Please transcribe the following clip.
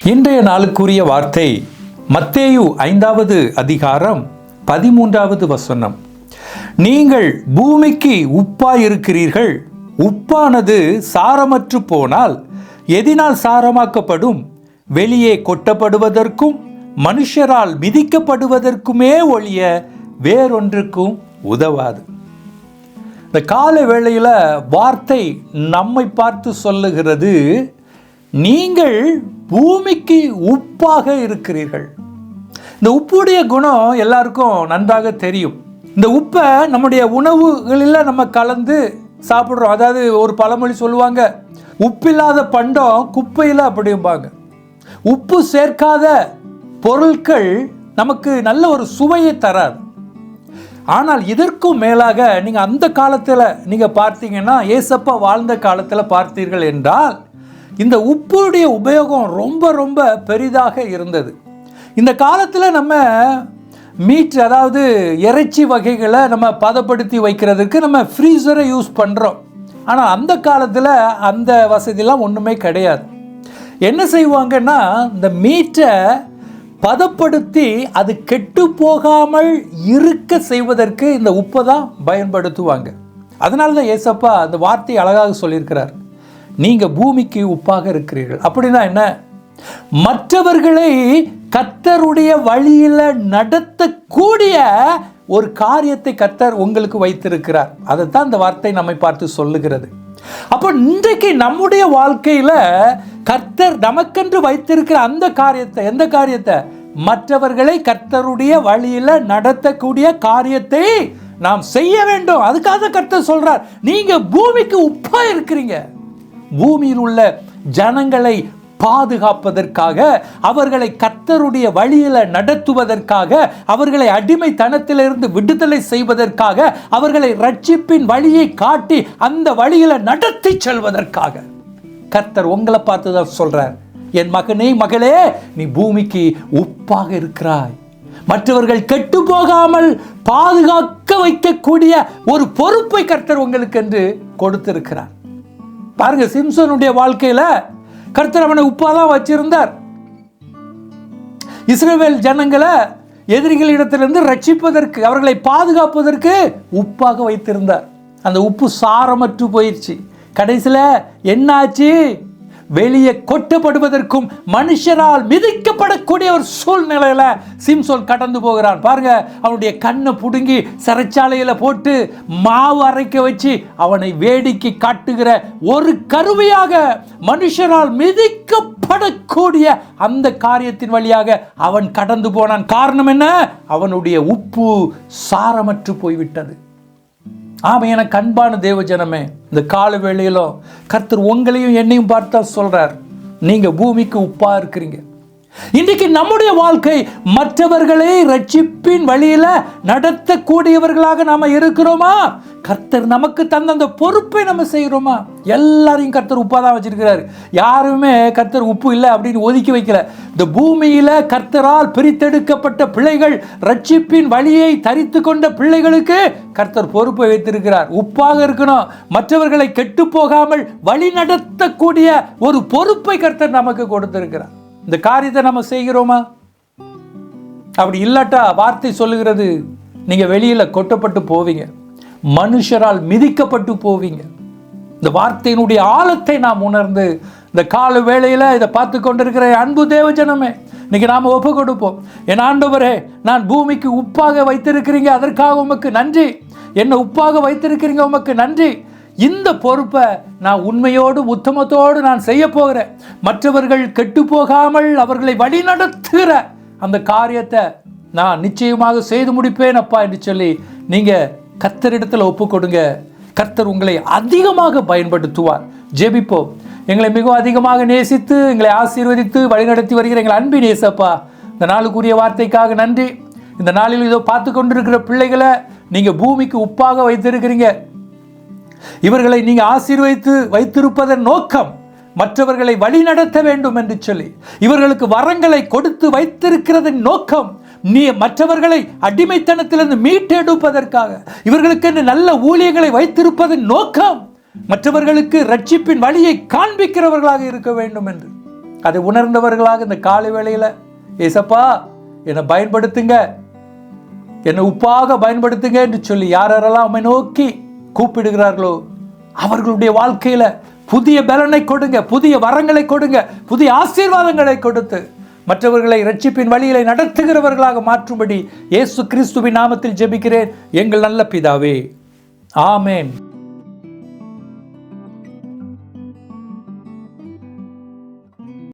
இன்றைய நாளுக்குரிய வார்த்தை மத்தேயு ஐந்தாவது அதிகாரம் பதிமூன்றாவது வசனம். நீங்கள் பூமிக்கு உப்பாயிருக்கிறீர்கள் உப்பானது சாரமற்று போனால் எதினால் சாரமாக்கப்படும் வெளியே கொட்டப்படுவதற்கும் மனுஷரால் மிதிக்கப்படுவதற்குமே ஒழிய வேறொன்றுக்கும் உதவாது. இந்த கால வேளையில் வார்த்தை நம்மை பார்த்து சொல்லுகிறது நீங்கள் பூமிக்கு உப்பாக இருக்கிறீர்கள். இந்த உப்புடைய குணம் எல்லாருக்கும் நன்றாக தெரியும். இந்த உப்பை நம்முடைய உணவுகளில் நம்ம கலந்து சாப்பிட்றோம். அதாவது ஒரு பழமொழி சொல்லுவாங்க உப்பில்லாத பண்டம் குப்பையில் அப்படிம்பாங்க. உப்பு சேர்க்காத பொருட்கள் நமக்கு நல்ல ஒரு சுவையை தராது. ஆனால் இதற்கும் மேலாக நீங்கள் அந்த காலத்தில் நீங்கள் பார்த்தீங்கன்னா ஏசப்பா வாழ்ந்த காலத்தில் பார்த்தீர்கள் என்றால் இந்த உப்புடைய உபயோகம் ரொம்ப ரொம்ப பெரிதாக இருந்தது. இந்த காலத்தில் நம்ம மீட் அதாவது இறைச்சி வகைகளை நம்ம பதப்படுத்தி வைக்கிறதுக்கு நம்ம ஃப்ரீசரை யூஸ் பண்ணுறோம் ஆனால் அந்த காலத்தில் அந்த வசதிலாம் ஒன்றுமே கிடையாது. என்ன செய்வாங்கன்னா இந்த மீட்டை பதப்படுத்தி அது கெட்டு போகாமல் இருக்க செய்வதற்கு இந்த உப்பை தான் பயன்படுத்துவாங்க. அதனால தான் ஏசப்பா அந்த வார்த்தையை அழகாக சொல்லியிருக்கிறார். நீங்கள் பூமிக்கு உப்பாக இருக்கிறீர்கள். அப்படின்னா என்ன? மற்றவர்களை கத்தருடைய வழியில் நடத்தக்கூடிய ஒரு காரியத்தை கத்தர் உங்களுக்கு வைத்திருக்கிறார். அதை தான் இந்த வார்த்தை நம்மை பார்த்து சொல்லுகிறது. அப்போ இன்றைக்கு நம்முடைய வாழ்க்கையில் கர்த்தர் நமக்கென்று வைத்திருக்கிற அந்த காரியத்தை எந்த காரியத்தை? மற்றவர்களை கர்த்தருடைய வழியில் நடத்தக்கூடிய காரியத்தை நாம் செய்ய வேண்டும். அதுக்காக கர்த்தர் சொல்றார் நீங்க பூமிக்கு உப்பா இருக்கிறீங்க. பூமியில் உள்ள ஜனங்களை பாதுகாப்பதற்காக அவர்களை கர்த்தருடைய வழியில் நடத்துவதற்காக அவர்களை அடிமைத்தனத்திலிருந்து விடுதலை செய்வதற்காக அவர்களை ரட்சிப்பின் வழியை காட்டி அந்த வழியில் நடத்தி செல்வதற்காக. கர்த்தர் உங்களை பார்த்து தான் சொல்கிறார் என் மகனே மகளே நீ பூமிக்கு உப்பாக இருக்கிறாய். மற்றவர்கள் கெட்டு போகாமல் பாதுகாக்க வைக்கக்கூடிய ஒரு பொறுப்பை கர்த்தர் உங்களுக்கு என்று கொடுத்திருக்கிறார். பாருங்க சிம்சனுடைய வாழ்க்கையில கர்த்தர் அவனை உப்பா தான் வச்சிருந்தார். இஸ்ரேவேல் ஜனங்களை எதிரிகளிடத்திலிருந்து ரட்சிப்பதற்கு அவர்களை பாதுகாப்பதற்கு உப்பாக வைத்திருந்தார். அந்த உப்பு சாரமற்று போயிடுச்சு கடைசியில் என்னாச்சு? வெளியே கொட்டப்படுவதற்கும் மனுஷரால் மிதிக்கப்படக்கூடிய ஒரு சூழ்நிலையில சிம்சோன் கடந்து போகிறான். பாருங்க அவனுடைய கண்ணை பிடுங்கி சிறைச்சாலையில் போட்டு மாவு அரைக்க வச்சு அவனை வேடிக்கை காட்டுகிற ஒரு கருவியாக மனுஷரால் மிதிக்கப்படக்கூடிய அந்த காரியத்தின் வழியாக அவன் கடந்து போனான். காரணம் என்ன? அவனுடைய உப்பு சாரமற்று போய்விட்டது. ஆமையான எனக்கு அன்பான தேவ ஜனமே இந்த கால வேளையிலும் கர்த்தர் உங்களையும் என்னையும் பார்த்தா சொல்றார். நீங்க பூமிக்கு உப்பா இருக்கிறீங்க. இன்றைக்கு நம்முடைய வாழ்க்கை மற்றவர்களை ரட்சிப்பின் வழியில நடத்தக்கூடியவர்களாக நாம இருக்கிறோமா? கர்த்தர் நமக்கு தந்த அந்த பொறுப்பை நம்ம செய்கிறோமா? எல்லாரையும் கர்த்தர் உப்பாக தான் வச்சிருக்கிறாரு. யாருமே கர்த்தர் உப்பு இல்லை அப்படின்னு ஒதுக்கி வைக்கல. இந்த பூமியில் கர்த்தரால் பிரித்தெடுக்கப்பட்ட பிள்ளைகள் ரட்சிப்பின் வழியை தரித்து கொண்ட பிள்ளைகளுக்கு கர்த்தர் பொறுப்பை வைத்திருக்கிறார். உப்பாக இருக்கணும். மற்றவர்களை கெட்டு போகாமல் வழி நடத்தக்கூடிய ஒரு பொறுப்பை கர்த்தர் நமக்கு கொடுத்திருக்கிறார். இந்த காரியத்தை நம்ம செய்கிறோமா? அப்படி இல்லாட்டா வார்த்தை சொல்லுகிறது நீங்கள் வெளியில் கொட்டப்பட்டு போவீங்க. மனுஷரால் மிதிக்கப்பட்டு போவீங்க. இந்த வார்த்தையினுடைய ஆழத்தை நாம் உணர்ந்து இந்த கால வேளையில் இதை பார்த்து கொண்டிருக்கிற அன்பு தேவஜனமே இன்னைக்கு நாம் ஒப்பு கொடுப்போம். என் ஆண்டவரே நான் பூமிக்கு உப்பாக வைத்திருக்கிறீங்க அதற்காக உமக்கு நன்றி. என்னை உப்பாக வைத்திருக்கிறீங்க உமக்கு நன்றி. இந்த பொறுப்பை நான் உண்மையோடு உத்தமத்தோடு நான் செய்ய போகிறேன். மற்றவர்கள் கெட்டு போகாமல் அவர்களை வழிநடத்துகிற அந்த காரியத்தை நான் நிச்சயமாக செய்து முடிப்பேன் அப்பா என்று சொல்லி நீங்கள் கர்த்தரிடத்தில் ஒப்பு கொடுங்க கர்த்தர் உங்களை அதிகமாக பயன்படுத்துவார். ஜெபிப்போம். எங்களை மிகவும் அதிகமாக நேசித்து எங்களை ஆசீர்வதித்து வழிநடத்தி வருகிற எங்கள் அன்பி நேசப்பா இந்த நாளுக்குரிய வார்த்தைக்காக நன்றி. இந்த நாளில் இதோ பார்த்து கொண்டிருக்கிற பிள்ளைகளை நீங்கள் பூமிக்கு உப்பாக வைத்திருக்கிறீங்க. இவர்களை நீங்கள் ஆசீர்வதித்து வைத்திருப்பதன் நோக்கம் மற்றவர்களை வழிநடத்த வேண்டும் என்று சொல்லி இவர்களுக்கு வரங்களை கொடுத்து வைத்திருக்கிறதன் நோக்கம் நீ மற்றவர்களை அடிமைத்தனத்திலிருந்து மீட்டெடுப்பதற்காக இவர்களுக்கு நல்ல ஊழியர்களை வைத்திருப்பதன் நோக்கம் மற்றவர்களுக்கு ரட்சிப்பின் வழியை காண்பிக்கிறவர்களாக இருக்க வேண்டும் என்று அதை உணர்ந்தவர்களாக இந்த காலை வேளையில் ஏசப்பா என்னை பயன்படுத்துங்க. என்னை உப்பாக பயன்படுத்துங்க என்று சொல்லி யார் யாரெல்லாம் அவனை நோக்கி கூப்பிடுகிறார்களோ அவர்களுடைய வாழ்க்கையில் புதிய பலனை கொடுங்க புதிய வரங்களை கொடுங்க புதிய ஆசீர்வாதங்களை கொடுத்து மற்றவர்களை ரட்சிப்பின் வழியிலே நடத்துகிறவர்களாக மாற்றும்படி இயேசு கிறிஸ்துவின் நாமத்தில் ஜெபிக்கிறேன். எங்கள் நல்ல பிதாவே. ஆமேன்.